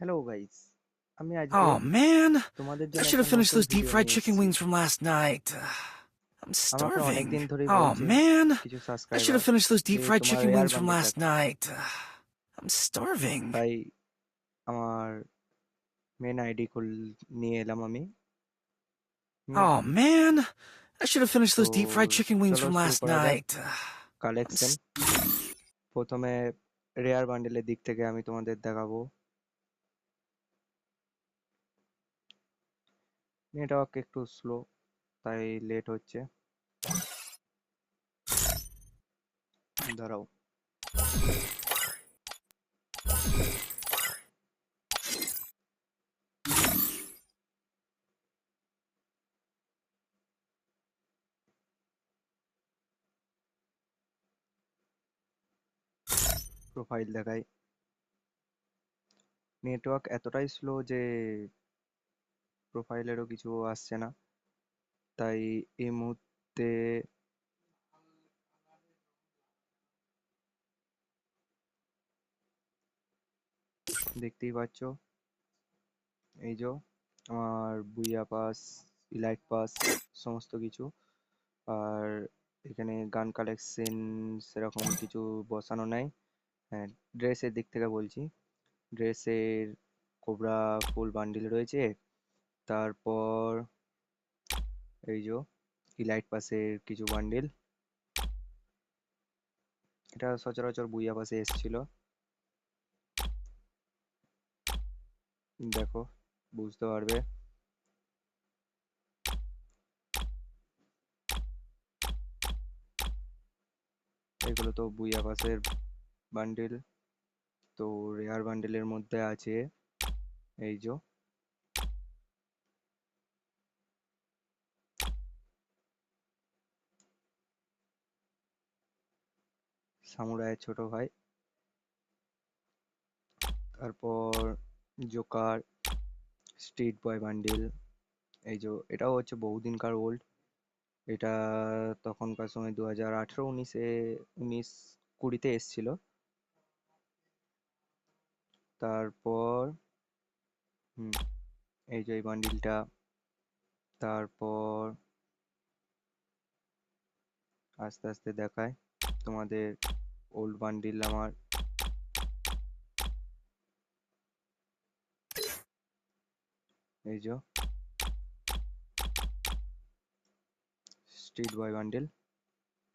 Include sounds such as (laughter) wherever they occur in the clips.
Hello guys আমি আজকে Oh man, তোমাদের I জন্য should have একটা finished নতুন those deep ভিডিও fried নিয়ে chicken এসেছি wings from last night. I'm আমাকে অনেকদিন starving. ধরেই Oh বলছে man, কিছু I should subscriber have finished those deep যে fried তোমার chicken rare wings from bundle last চাচ্ছে night. I'm starving. তাই আমার মেন আইডি খুল নিয়ে এলাম আমি হুম Oh man, I should have finished তো those deep fried chicken wings চলো from শুরু last করা যাক night. I'm কালেকশন s- প্রথমে রেয়ার বান্ডেলের দিক থেকে আমি তোমাদের দেখাবো নেটওয়ার্ক একটু স্লো তাই লেট হচ্ছে। দাঁড়াও। প্রোফাইল দেখাই। নেটওয়ার্ক এতটাই স্লো যে প্রোফাইলেরও কিছু আসছে না। তাই এই মুহূর্তে দেখতেই পাচ্ছ। এই যে আমার বুইয়া পাস, ইলাইট পাস, সমস্ত কিছু। আর এখানে গান কালেকশন সেরকম কিছু বসানো নাই। হ্যাঁ ড্রেসের দিক থেকে বলছি। ড্রেসের কোবরা ফুল বান্ডিল রয়েছে। তারপর এই যে ইলাইট পাসের কিছু বান্ডিল এটা সচরাচর বুইয়া পাসে এসেছিল। দেখো, বুঝতে পারবে। এগুলো তো বুইয়া পাসের বান্ডিল তো রেয়ার বান্ডিলের মধ্যে আছে। এই যে সামুরাইয়ের ছোট ভাই। তারপর জোকার, স্ট্রিট বয় বান্ডিল, এই যে এটাও হচ্ছে বহুদিনকার ওল্ড। এটা তখনকার সময় দু হাজার আঠেরো উনিশে, উনিশ কুড়িতে এসছিল। তারপর এই যে এই বান্ডিলটা। তারপর, আস্তে আস্তে দেখায় তোমাদের ওল্ড বান্ডিল আমার। এই যে। স্ট্রিট বয় বান্ডিল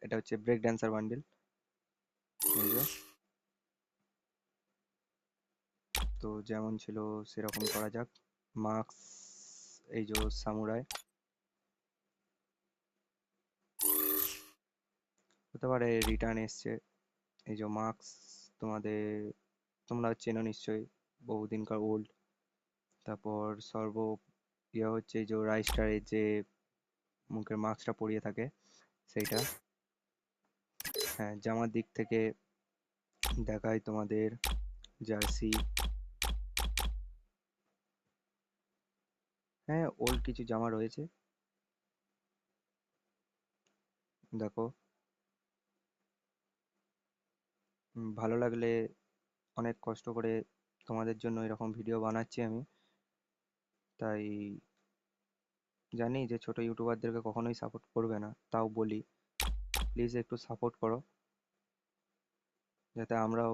এটা হচ্ছে ব্রেক ড্যান্সার বান্ডিল এই যে। তো যেমন ছিল সেরকম করা যাক। মার্কস এই যে সামুরাই হতে পারে রিটার্ন এসছে। এই যে মার্কস তোমাদের, তোমরা চেনো নিশ্চয়ই, বহুদিনকার ওল্ড তারপর সর্ব ইয়ে হচ্ছে যে রাইস্টারের যে মুখের মাস্কটা পরিয়ে থাকে, সেইটা। হ্যাঁ জামার দিক থেকে দেখায় তোমাদের জার্সি হ্যাঁ ওল্ড কিছু জামা রয়েছে। দেখো। ভালো লাগলে অনেক কষ্ট করে তোমাদের জন্য এরকম ভিডিও বানাচ্ছি আমি। তাই জানি যে ছোট ইউটিউবারদেরকে কখনোই সাপোর্ট করবে না, তাও বলি। প্লিজ একটু সাপোর্ট করো। যাতে আমরাও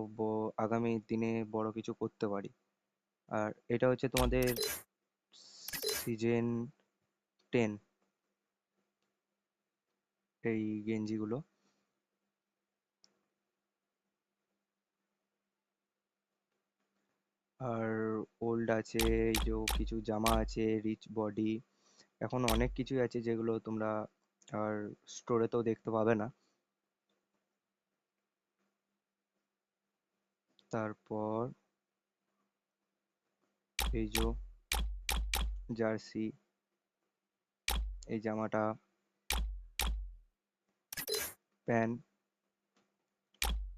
আগামী দিনে বড় কিছু করতে পারি। আর এটা হচ্ছে তোমাদের সিজন টেন এই গেঞ্জিগুলো। আর ওল্ড আছে, এই যে কিছু জামা আছে রিচ বডি এখন অনেক কিছুই আছে যেগুলো তোমরা আর স্টোরেতেও দেখতে পাবে না। তারপর এই যে জার্সি এই জামাটা প্যান্ট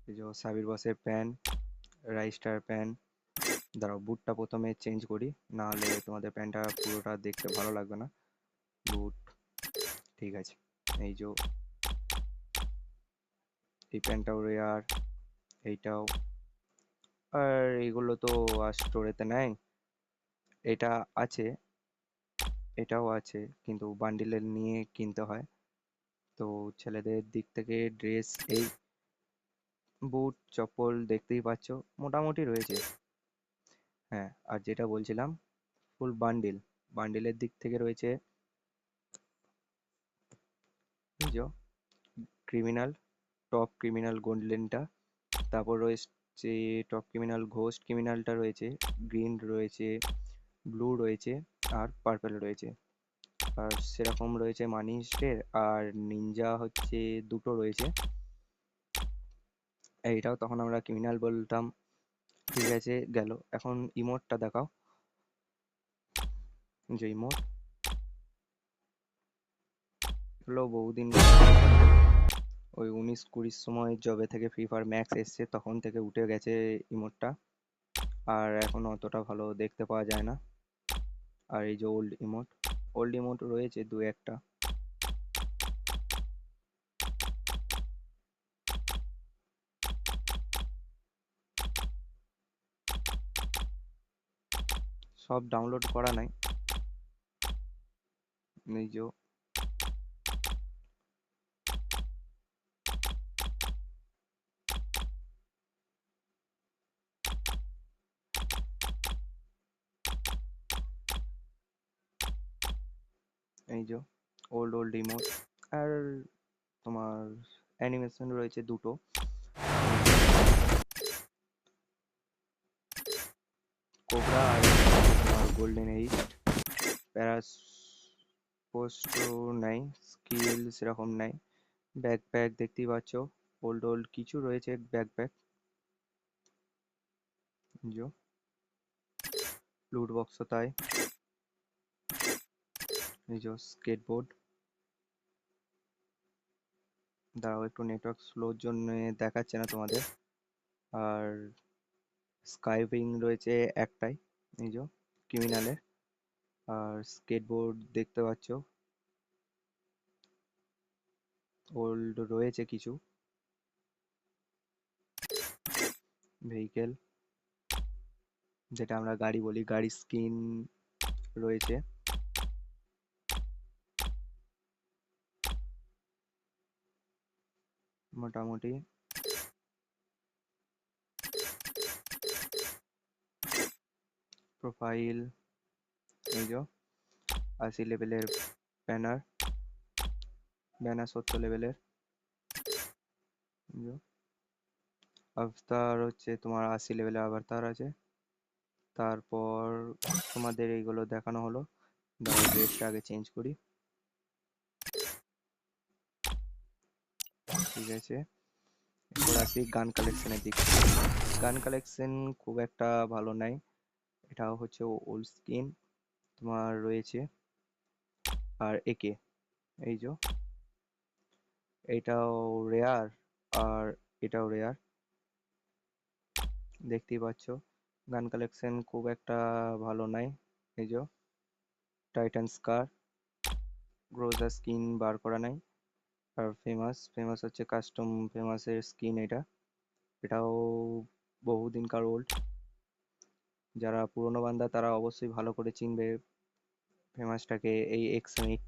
এই যে সাবির বসের প্যান্ট রাইস্টার প্যান্ট দাঁড়াও বুটটা প্রথমে চেঞ্জ করি না হলে তোমাদের প্যান্টটা পুরোটা দেখতে ভালো লাগবে না। বুট ঠিক আছে, এই যে এই প্যান্টটাও রেয়ার এইটাও। আর এগুলো তো আর স্টোরেতে নেয় এটা আছে, এটাও আছে, কিন্তু বান্ডিলের নিয়ে কিনতে হয়। তো ছেলেদের দিক থেকে ড্রেস এই বুট চপ্পল দেখতেই পাচ্ছ, মোটামুটি রয়েছে। হ্যাঁ আর যেটা বলছিলাম ফুল বান্ডিল বান্ডিলের দিক থেকে রয়েছে ক্রিমিনাল টপ ক্রিমিনাল গোল্ডেনটা তারপর রয়েছে টপ ক্রিমিনাল ঘোস্ট ক্রিমিনালটা রয়েছে গ্রিন রয়েছে ব্লু রয়েছে, আর পার্পেল রয়েছে। আর সেরকম রয়েছে মানি হিস্টের আর নিনজা হচ্ছে দুটো রয়েছে। এইটাও তখন আমরা ক্রিমিনাল বলতাম। ঠিক আছে, গেল। এখন ইমোটটা দেখাও। যে ইমোট। হলো বহুদিন ওই উনিশ কুড়ির সময় যবে থেকে ফ্রি ফায়ার ম্যাক্স এসছে, তখন থেকে উঠে গেছে ইমোটটা। আর এখন অতটা ভালো দেখতে পাওয়া যায় না। আর এই যে ওল্ড ইমোট ওল্ড ইমোট রয়েছে দু একটা। সব ডাউনলোড করা নাই। এই যে এই যে ওল্ড ওল্ড ইমোট আর তোমার অ্যানিমেশন রয়েছে দুটো। কোবরা আর গোল্ডেন এইট প্যারাস পোস্ট নাই স্কিল সেরকম নাই। ব্যাকপ্যাক দেখতেই পাচ্ছ ওল্ড ওল্ড কিছু রয়েছে ব্যাকপ্যাক যো লুট বক্সও তাই। এই যে স্কেটবোর্ড দাঁড়াও, একটু নেটওয়ার্ক স্লোর জন্য দেখাচ্ছে না তোমাদের। আর স্কাইপিং রয়েছে একটাই। এই যে ক্রিমিনালের আর স্কেটবোর্ড দেখতে পাচ্ছ। ওল্ড রয়েছে কিছু। ভেহিকেল যেটা আমরা গাড়ি বলি, গাড়ির স্কিন রয়েছে। মোটামুটি প্রোফাইল এই আশি লেভেলের ব্যানার ব্যানার সত্তর লেভেলের আভতার হচ্ছে তোমার আশি লেভেলের আভতার আছে তারপর তোমাদের এইগুলো দেখানো হলো ড্রেসটা আগে চেঞ্জ করি ঠিক আছে এরপর আসি গান কালেকশনের দিক গান কালেকশন খুব একটা ভালো নাই। এটাও হচ্ছে ওল্ড স্কিন তোমার রয়েছে। আর একে এই যে। এটাও রেয়ার আর এটাও রেয়ার দেখতেই পাচ্ছ, গান কালেকশন খুব একটা ভালো নাই, এই যে। টাইটান স্কার গ্রোজা স্কিন বার করা নাই। আর ফেমাস ফেমাস হচ্ছে কাস্টম ফেমাসের স্কিন এটা। এটাও বহুদিনকার ওল্ড যারা পুরনো বান্দা, তারা অবশ্যই ভালো করে চিনবে ফেমাসটাকে, এই এক্স এইট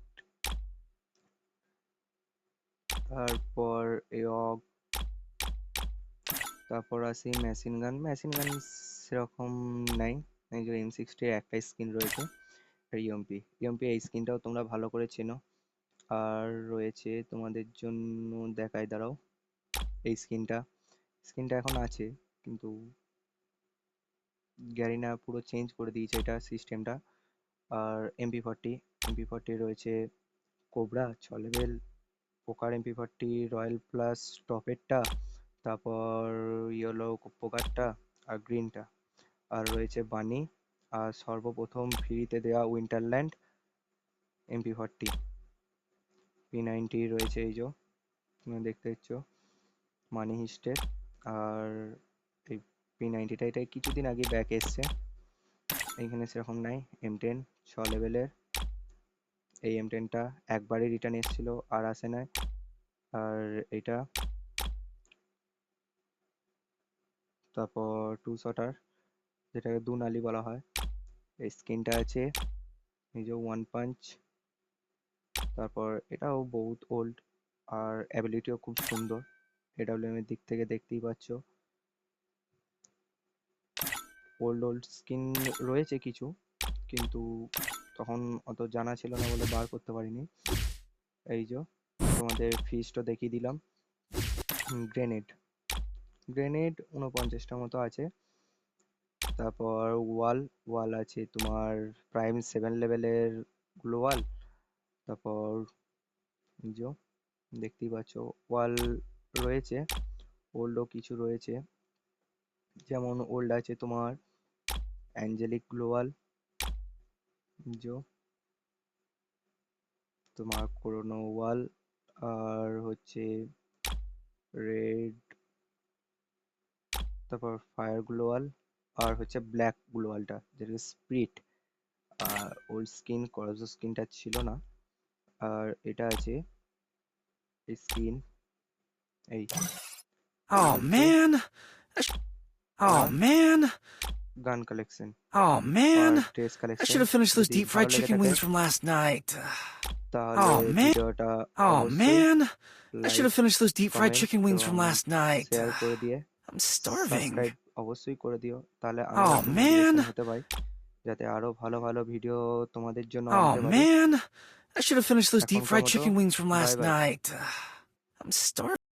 তারপর এগ তারপর আসি মেশিন গান মেশিন গান সেরকম নাই। এই যে এম সিক্সটির একটাই স্কিন রয়েছে ইএমপি ইএমপি এই স্কিনটাও তোমরা ভালো করে চেনো। আর রয়েছে তোমাদের জন্য দেখাই, দাঁড়াও। এই স্কিনটা স্কিনটা এখন আছে, কিন্তু গ্যারিনা পুরো চেঞ্জ করে দিয়েছে এটা সিস্টেমটা আর এমপি ফর্টি এমপি ফর্টি রয়েছে কোবরা ছ level poker MP forty royal plus টপেরটা তারপর ইয়েলো পোকারটা আর গ্রিনটা আর রয়েছে বানি আর সর্বপ্রথম ফ্রিতে দেওয়া Winterland MP forty P ninety রয়েছে এই যে দেখতে পাচ্ছ মানি হিস্টের আর নাইনটিটা এটা কিছুদিন আগে ব্যাক এসছে। এইখানে সেরকম নাই এম টেন ছ লেভেলের এই এম টেনটা একবারই রিটার্ন এসেছিল, আর আসে নাই। আর এটা তারপর টু শটার যেটাকে দু নালি বলা হয়। এই স্কিনটা আছে, এই যে ওয়ান পাঞ্চ তারপর এটাও বহুত ওল্ড আর অ্যাবিলিটিও খুব সুন্দর। এডাব্লিউএম এর দিক থেকে দেখতেই পাচ্ছ। ওল্ড ওল্ড স্কিন রয়েছে কিছু, কিন্তু তখন অত জানা ছিল না বলে বার করতে পারিনি। এই যে, তোমাদের ফিসটা দেখিয়ে দিলাম। গ্রেনেড গ্রেনেড উনপঞ্চাশটা মতো আছে। তারপর ওয়াল ওয়াল আছে তোমার প্রাইম সেভেন লেভেলেরগুলো ওয়াল তারপর যে, দেখতেই পাচ্ছ ওয়াল রয়েছে। ওল্ডও কিছু রয়েছে। যেমন ওল্ড আছে তোমার অ্যাঞ্জেলিক গ্লোয়াল যে তোমার করোনো ওয়াল আর হচ্ছে রেড তারপর ফায়ার গ্লোয়াল আর হচ্ছে ব্ল্যাক গ্লোয়ালটা যেটা স্প্রিট আর ওল্ড স্কিন করজো স্কিনটা ছিল না আর এটা আছে স্কিন এই Oh man. Oh man. গান collection Oh man. Dress I collection (sighs) should have finished those যদি deep fried ভালো লেগে chicken থাকে wings from last night. তাহলে Oh, man. ভিডিওটা Oh অবশ্যই man. I like should have finished those deep fried comment chicken wings from এবং last night. Share করে দিয়ে (sighs) I'm starving. সাবস্ক্রাইব অবশ্যই করে দিও তাহলে Oh, আমরা man. মোটিভেশন হতে পারি যাতে আরো ভালো ভালো ভিডিও তোমাদের জন্য Oh আনতে পারি man. I should have finished those deep এখনকার fried মতো chicken wings from by last by night. I'm starving.